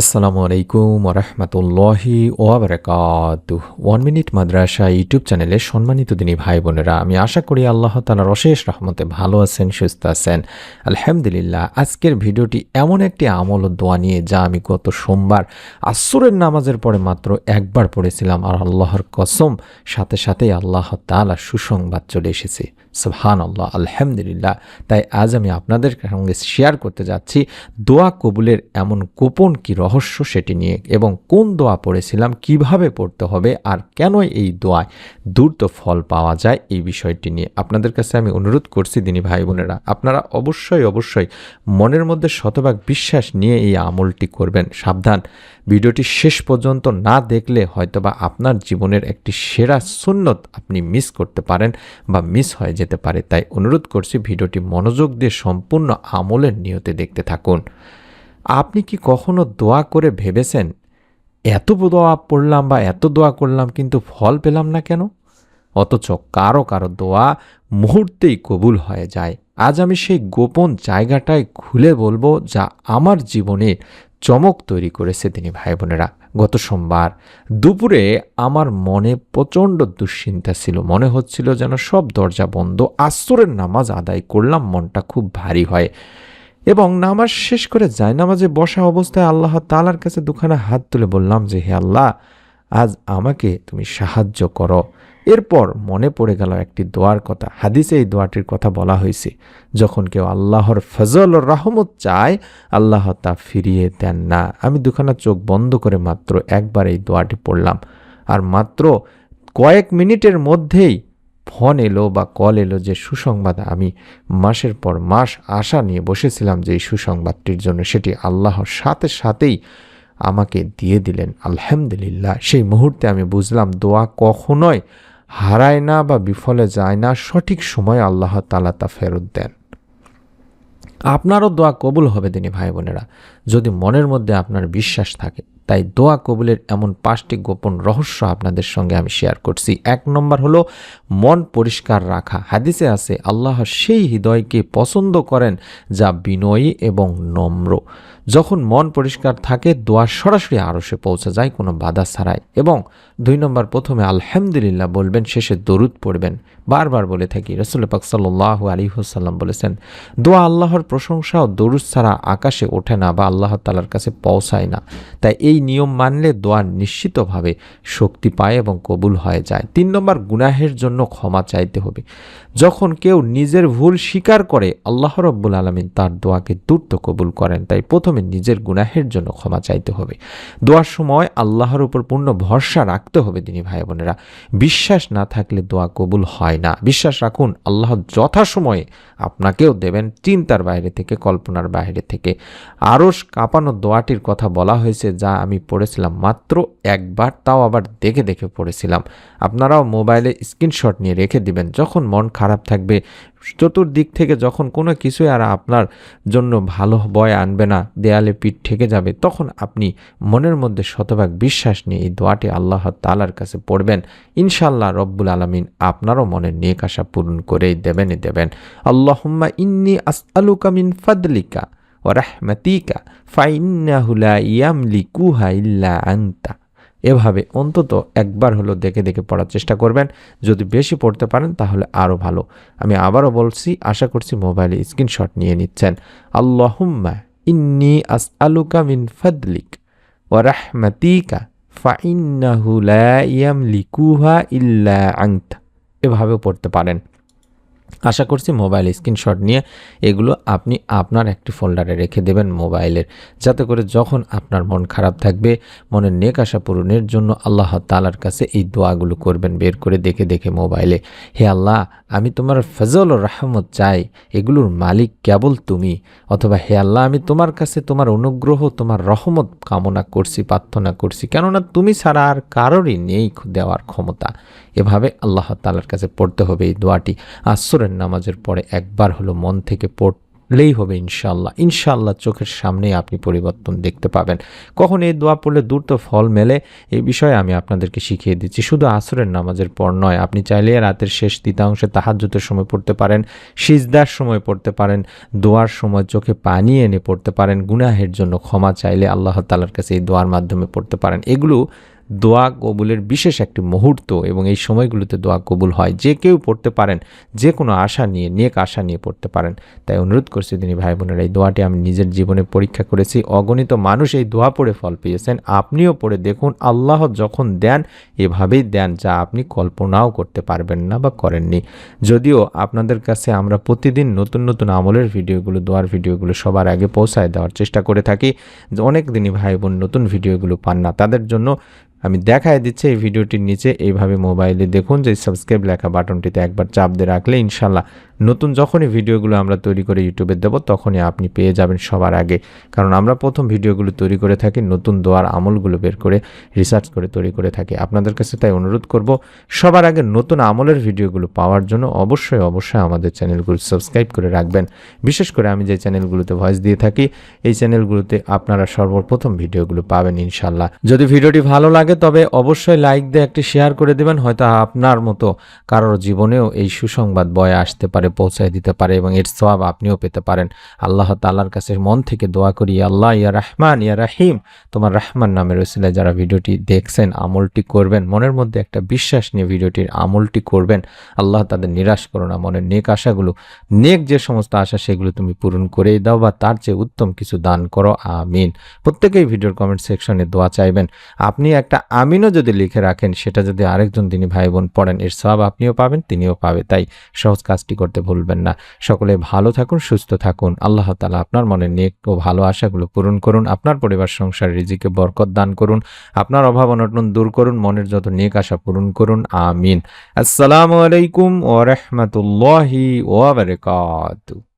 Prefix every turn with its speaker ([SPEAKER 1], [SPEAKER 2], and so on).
[SPEAKER 1] আসসালামু আলাইকুম ওরহমতুল্লাহি ওয়াবারাকাত ওয়ান মিনিট মাদ্রাসা ইউটিউব চ্যানেলে সম্মানিত দিনী ভাই বোনেরা, আমি আশা করি আল্লাহ তালার অশেষ রহমতে ভালো আছেন, সুস্থ আছেন। আলহামদুলিল্লাহ, আজকের ভিডিওটি এমন একটি আমল ও দোয়া নিয়ে, যা আমি গত সোমবার আসরের নামাজের পরে মাত্র একবার পড়েছিলাম, আর আল্লাহর কসম, সাথে সাথেই আল্লাহ তালা সুসংবাদ চলে এসেছে। সুবহান আল্লাহ আলহামদুলিল্লাহ। তাই আজ আমি আপনাদের সঙ্গে শেয়ার করতে যাচ্ছি, দোয়া কবুলের এমন গোপন কি রহস্য সেটি নিয়ে এবং কোন দোয়া পড়েছিলাম, কীভাবে পড়তে হবে আর কেন এই দোয়ায় দ্রুত ফল পাওয়া যায় এই বিষয়টি নিয়ে আপনাদের কাছে আমি অনুরোধ করছি দিনী ভাই বোনেরা, আপনারা অবশ্যই অবশ্যই মনের মধ্যে শতভাগ বিশ্বাস নিয়ে এই আমলটি করবেন, সাবধান। ভিডিওটি শেষ পর্যন্ত না দেখলে হয়তোবা আপনার জীবনের একটি সেরা সুন্নত আপনি মিস করতে পারেন বা মিস হয়ে পারে, তাই অনুরোধ করছি ভিডিওটি মনোযোগ দিয়ে সম্পূর্ণ আমলের নিয়তে দেখতে থাকুন। আপনি কি কখনো দোয়া করে ভেবেছেন, এত দোয়া পড়লাম বা এত দোয়া করলাম, কিন্তু ফল পেলাম না কেন? অথচ কারও কারও দোয়া মুহূর্তেই কবুল হয়ে যায়। আজ আমি সেই গোপন জায়গাটায় খুলে বলব, যা আমার জীবনে চমক তৈরি করেছে তিনি ভাই বোনেরা গত সোমবার দুপুরে আমার মনে প্রচণ্ড দুশ্চিন্তা ছিল। মনে হচ্ছিল যেন সব দরজা বন্ধ, আসরের নামাজ আদায় করলাম, মনটা খুব ভারী হয় এবং নামাজ শেষ করে যায় নামাজে বসা অবস্থায় আল্লাহ তালার কাছে দুখানা হাত তুলে বললাম যে, হে আল্লাহ, আজ আমাকে তুমি সাহায্য করো। এরপর মনে পড়ে গেল একটি দোয়ার কথা। হাদিসে এই দোয়াটির কথা বলা হয়েছে, যখন কেউ আল্লাহর ফজল ও রহমত চায়, আল্লাহ তা ফিরিয়ে দেন না। আমি দুখানা চোখ বন্ধ করে মাত্র একবার এই দোয়াটি পড়লাম। আর মাত্র কয়েক মিনিটের মধ্যেই ফোন এলো বা কল এলো যে সুসংবাদ আমি মাসের পর মাস আশা নিয়ে বসেছিলাম যে এই সুসংবাদটির জন্য সেটি আল্লাহর সাথে সাথেই আমাকে দিয়ে দিলেন। আলহামদুলিল্লাহ, সেই মুহূর্তে আমি বুঝলাম দোয়া কখনোই হারায় না বা বিফলে যায় না, সঠিক সময় আল্লাহ তালা তা ফেরত দেন। আপনারও দোয়া কবুল হবে তিনি ভাই বোনেরা। যদি মনের মধ্যে আপনার বিশ্বাস থাকে তাই দোয়া কবুলের এমন পাঁচটি গোপন রহস্য আপনাদের সঙ্গে আমি শেয়ার করছি। এক নম্বর হলো, মন পরিষ্কার রাখা। হাদিসে আছে, আল্লাহ সেই হৃদয়কে পছন্দ করেন যা বিনয়ী এবং নম্র। যখন মন পরিষ্কার থাকে, দোয়া সরাসরি আরসে পৌঁছে যায়, কোনো বাধা ছাড়াই। এবং দুই নম্বর, প্রথমে আলহামদুলিল্লাহ বলবেন, শেষে দরুদ পড়বেন। বারবার বলে থাকি, রসুল পাক সাল্লাহ আলী হুসাল্লাম বলেছেন, দোয়া আল্লাহর প্রশংসা ও দরুদ ছাড়া আকাশে ওঠে না বা আল্লাহ তালার কাছে পৌঁছায় না। তাই এই নিয়ম মানলে দোয়া নিশ্চিতভাবে শক্তি পায় এবং কবুল হয়ে যায়। তিন নম্বর, গুনাহের জন্য ক্ষমা চাইতে হবে। যখন কেউ নিজের ভুল স্বীকার করে, আল্লাহ রব্বুল আলমিন তার দোয়াকে দ্রুত কবুল করেন। তাই প্রথমে নিজের গুনাহের জন্য ক্ষমা চাইতে হবে। দোয়ার সময় আল্লাহর উপর পূর্ণ ভরসা রাখতে হবে তিনি ভাই বোনেরা। বিশ্বাস না থাকলে দোয়া কবুল হয় না। বিশ্বাস রাখুন, আল্লাহ যথাসময়ে আপনাকেও দেবেন চিন্তার বাইরে থেকে, কল্পনার বাইরে থেকে। আরস কাঁপানো দোয়াটির কথা বলা হয়েছে, যা আমি পড়েছিলাম মাত্র একবার, তাও আবার দেখে দেখে পড়েছিলাম। আপনারাও মোবাইলে স্ক্রিনশট নিয়ে রেখে দিবেন, যখন মন খারাপ থাকবে, চতুর্দিক থেকে যখন কোনো কিছুই আর আপনার জন্য ভালো বয় আনবে না, দেয়ালে পিঠ ঠেকে যাবে, তখন আপনি মনের মধ্যে শতভাগ বিশ্বাস নিয়ে এই দোয়াটি আল্লাহ তালার কাছে পড়বেন। ইনশাল্লাহ রব্বুল আলমিন আপনারও মনের নেক আশা পূরণ করেই দেবেনই দেবেন। আল্লাহম্মা ইন্নি আসআলুকা মিন ফাদলিকা। ও রাহমাতিকা ফাইন্নাহুলা ইয়ামলিকুহা ইল্লা আন্তা এভাবে অন্তত একবার হলো দেখে দেখে পড়ার চেষ্টা করবেন। যদি বেশি পড়তে পারেন তাহলে আরও ভালো। আমি আবারও বলছি, আশা করছি মোবাইলে স্ক্রিনশট নিয়ে নিচ্ছেন। আল্লাহুম্মা ইন্নি আস আলুকা মিন ফাদলিক রাহমাতিকা ফাইন্নাহু লা ইয়ামলিকুহা ইল্লা আংতা এভাবেও পড়তে পারেন। আশা করছি মোবাইল স্ক্রিনশট নিয়ে এগুলো আপনি আপনার একটি ফোল্ডারে রেখে দেবেন মোবাইলের। যাতে করে যখন আপনার মন খারাপ থাকবে, মনের নেক আশা পূরণের জন্য আল্লাহ তালার কাছে এই দোয়াগুলো করবেন বের করে দেখে দেখে মোবাইলে। হে আল্লাহ, আমি তোমার ফজল ও রাহমত চাই, এগুলোর মালিক কেবল তুমি। অথবা হে আল্লাহ, আমি তোমার কাছে তোমার অনুগ্রহ, তোমার রহমত কামনা করছি, প্রার্থনা করছি, কেননা তুমি ছাড়া আর কারোরই নেই দেওয়ার ক্ষমতা। এভাবে আল্লাহ তালার কাছে পড়তে হবে এই দোয়াটি। আসরের নামাজের পরে একবার হলো মন থেকে করলেই হবে ইনশাল্লাহ ইনশাল্লাহ চোখের সামনেই আপনি পরিবর্তন দেখতে পাবেন। কখন এই দোয়া পড়লে দ্রুত ফল মেলে? এই বিষয়ে আমি আপনাদেরকে শিখিয়ে দিচ্ছি। শুধু আসরের নামাজের পর নয়, আপনি চাইলে রাতের শেষ তৃতীয়াংশে তাহাজ্জুতের সময় পড়তে পারেন, সিজদার সময় পড়তে পারেন, দোয়ার সময় চোখে পানি এনে পড়তে পারেন, গুনাহের জন্য ক্ষমা চাইলে আল্লাহ তালার কাছে এই দোয়ার মাধ্যমে পড়তে পারেন। এগুলো দোয়া কবুলের বিশেষ একটি মুহূর্ত এবং এই সময়গুলোতে দোয়া কবুল হয়। যে কেউ পড়তে পারেন, যে কোনো আশা নিয়ে, নেক আশা নিয়ে পড়তে পারেন। তাই অনুরোধ করছি তিনি ভাই বোনেরা, এই দোয়াটি আমি নিজের জীবনে পরীক্ষা করেছি। অগণিত মানুষ এই দোয়া পড়ে ফল পেয়েছেন। আপনিও পড়ে দেখুন, আল্লাহ যখন দেন, এভাবেই দেন যা আপনি কল্পনাও করতে পারবেন না বা করেননি। যদিও আপনাদের কাছে আমরা প্রতিদিন নতুন নতুন আমলের ভিডিওগুলো, দোয়ার ভিডিওগুলো সবার আগে পৌঁছায় দেওয়ার চেষ্টা করে থাকি। অনেক দিনই ভাই বোন নতুন ভিডিওগুলো পান না। তাদের জন্য আমি দেখায় দিচ্ছি এই ভিডিওটির নিচে। এইভাবে মোবাইলে দেখুন যে সাবস্ক্রাইব লেখা বাটনটিতে একবার চাপ দিয়ে রাখলে ইনশাল্লাহ নতুন যখনই ভিডিওগুলো আমরা তৈরি করে ইউটিউবে দেবো, তখনই আপনি পেয়ে যাবেন সবার আগে। কারণ আমরা প্রথম ভিডিওগুলো তৈরি করে থাকি, নতুন দোয়ার আমলগুলো বের করে রিসার্চ করে তৈরি করে থাকি। আপনাদের কাছে তাই অনুরোধ করব, সবার আগে নতুন আমলের ভিডিওগুলো পাওয়ার জন্য অবশ্যই অবশ্যই আমাদের চ্যানেলগুলো সাবস্ক্রাইব করে রাখবেন। বিশেষ করে আমি যে চ্যানেলগুলোতে ভয়েস দিয়ে থাকি, এই চ্যানেলগুলোতে আপনারা সর্বপ্রথম ভিডিওগুলো পাবেন ইনশাল্লাহ যদি ভিডিওটি ভালো লাগে তবে অবশ্যই লাইক দিয়ে একটি শেয়ার করে দেবেন, হয়তো আপনার মতো কারোর জীবনেও এই সুসংবাদ বয়ে আসতে পারে, পৌঁছায় দিতে পারে এবং এর সওয়াব আপনিও পেতে পারেন। আল্লাহ তাল্লাহর কাছে মন থেকে দোয়া করি আল্লাহ, ইয়া রহমান, ইয়া রাহিম। তোমার রহমান নামের ওসিলায় যারা ভিডিওটি দেখছেন, আমলটি করবেন, মনের মধ্যে একটা বিশ্বাস নিয়ে ভিডিওটির আমলটি করবেন। আল্লাহ তাদের নিরাশ করো না, মনের নেক আশাগুলো, নেক যে সমস্ত আশা সেগুলো তুমি পূরণ করেই দাও বা তার চেয়ে উত্তম কিছু দান করো, আমিন। প্রত্যেকেই ভিডিওর কমেন্ট সেকশনে দোয়া চাইবেন। আপনি একটা আমিনও যদি লিখে রাখেন, সেটা যদি আরেকজন তিনি ভাই বোন পড়েন, এর সব আপনিও পাবেন, তিনিও পাবে। তাই সহজ কাজটি করতে ভুলবেন না। সকলে ভালো থাকুন, সুস্থ থাকুন। আল্লাহ তালা আপনার মনে নেক ও ভালো আশাগুলো পূরণ করুন, আপনার পরিবার, সংসার, রিজিকে বরকত দান করুন, আপনার অভাব অনটন দূর করুন, মনের যত নেক আশা পূরণ করুন। আমিন। আসসালামু আলাইকুম ওয়া রাহমাতুল্লাহি ওয়া বারাকাতুহু।